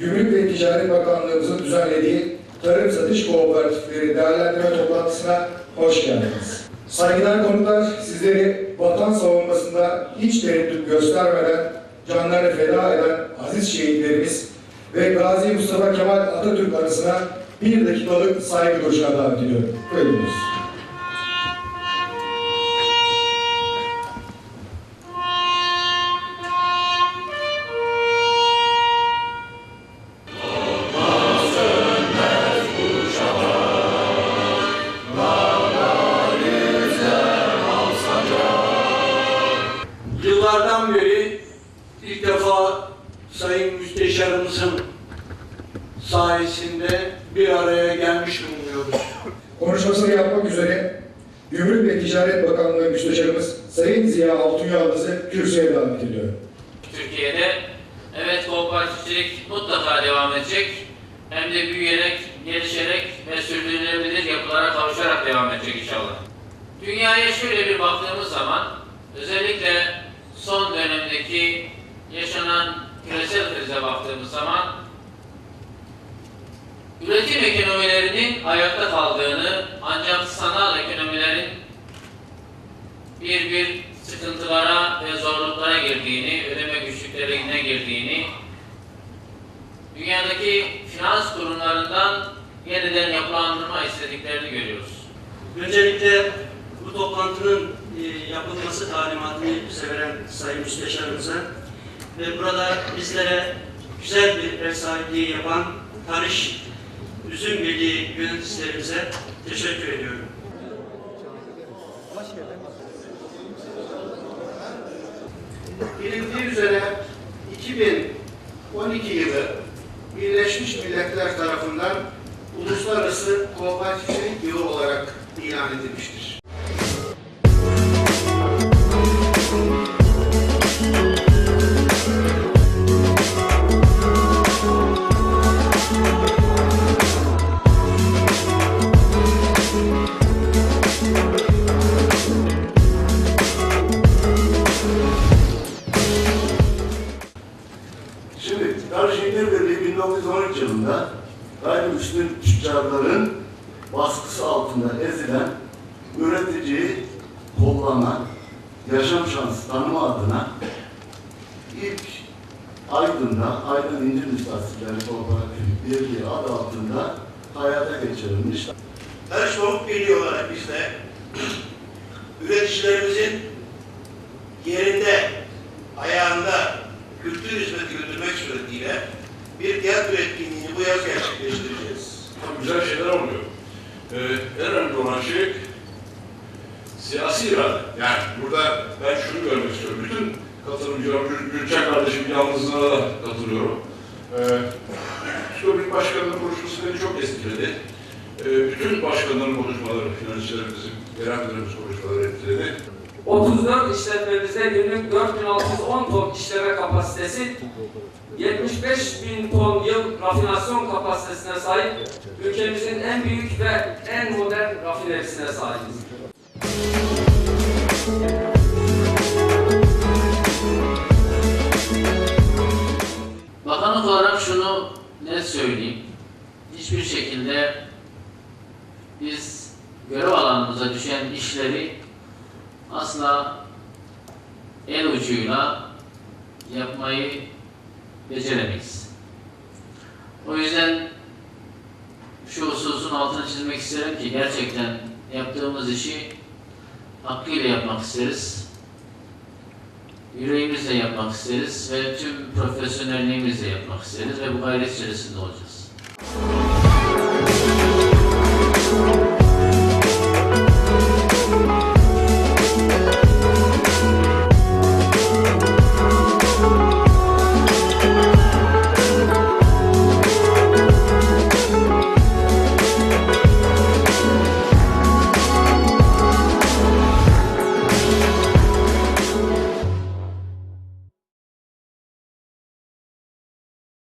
Gümrük ve Ticaret Bakanlığımızın düzenlediği Tarım Satış Kooperatifleri Değerlendirme Toplantısına hoş geldiniz. Saygıdeğer konuklar, sizleri vatan savunmasında hiç tereddüt göstermeden canlarını feda eden aziz şehitlerimiz ve Gazi Mustafa Kemal Atatürk anısına bir dakikalık saygı duruşuna davet ediyorum. Buyurunuz. Yıllardan beri ilk defa Sayın Müsteşarımızın sayesinde bir araya gelmiş bulunuyoruz. Konuşmasını yapmak üzere Gümrük ve Ticaret Bakanlığı Müsteşarımız Sayın Ziya Altunyağlı'sı kürsüye davet ediyorum. Türkiye'de evet kooperatifçilik mutlaka devam edecek. Hem de büyüyerek, gelişerek ve sürdürülebilir yapılara kavuşarak devam edecek inşallah. Dünyaya şöyle bir baktığımız zaman özellikle son dönemdeki yaşanan küresel krize baktığımız zaman üretim ekonomilerinin ayakta kaldığını ancak sanal ekonomilerin bir bir sıkıntılara ve zorluklara girdiğini, ödeme güçlüklerine girdiğini, dünyadaki finans kurumlarından yeniden yapılandırma istediklerini görüyoruz. Öncelikle bu toplantının yapılması talimatını bize veren Sayın Müsteşarımıza ve burada bizlere güzel bir ev sahipliği yapan Tanış Üzüm Birliği yöneticilerimize teşekkür ediyorum. Bilindiği üzere 2012 yılı Birleşmiş Milletler tarafından Uluslararası Kooperatifçilik Yılı olarak ilan edilmiştir. 1913 yılında gayrimüslim tüccarların baskısı altında ezilen üreticiyi kollama, yaşam şansı tanıma adına ilk Aydın'da Aydın İncir Müstahsipleri Kooperatif Birliği adı altında hayata geçirilmiş. Her Pamuk Birliği olarak biz üreticilerimizin yerinde, Çok güzel şeyler oluyor. Ee, en önemli olan şey siyasi irade. Yani burada ben şunu görmek istiyorum. Bütün katılımcılar, Gül- Gülçen kardeşim yalnızlığına da katılıyorum. Ee, TÜSKOBİK Başkanı'nın konuşması beni çok etkiledi. Ee, bütün başkanların konuşmaları, yöneticilerimizin, müdürümüz konuşmaları etkiledi. 34 işletmemizde günlük 4610 ton işleme kapasitesi, 75 bin ton rafinasyon kapasitesine sahip ülkemizin en büyük ve en modern rafinerisine sahibiz. Bakanlık olarak şunu net söyleyeyim. Hiçbir şekilde biz görev alanımıza düşen işleri asla el ucuyla yapmayı beceremeyiz. O yüzden şu hususun altını çizmek isterim ki gerçekten yaptığımız işi hakkıyla yapmak isteriz. Yüreğimizle yapmak isteriz ve tüm profesyonelliğimizle yapmak isteriz ve bu gayret içerisinde olacağız.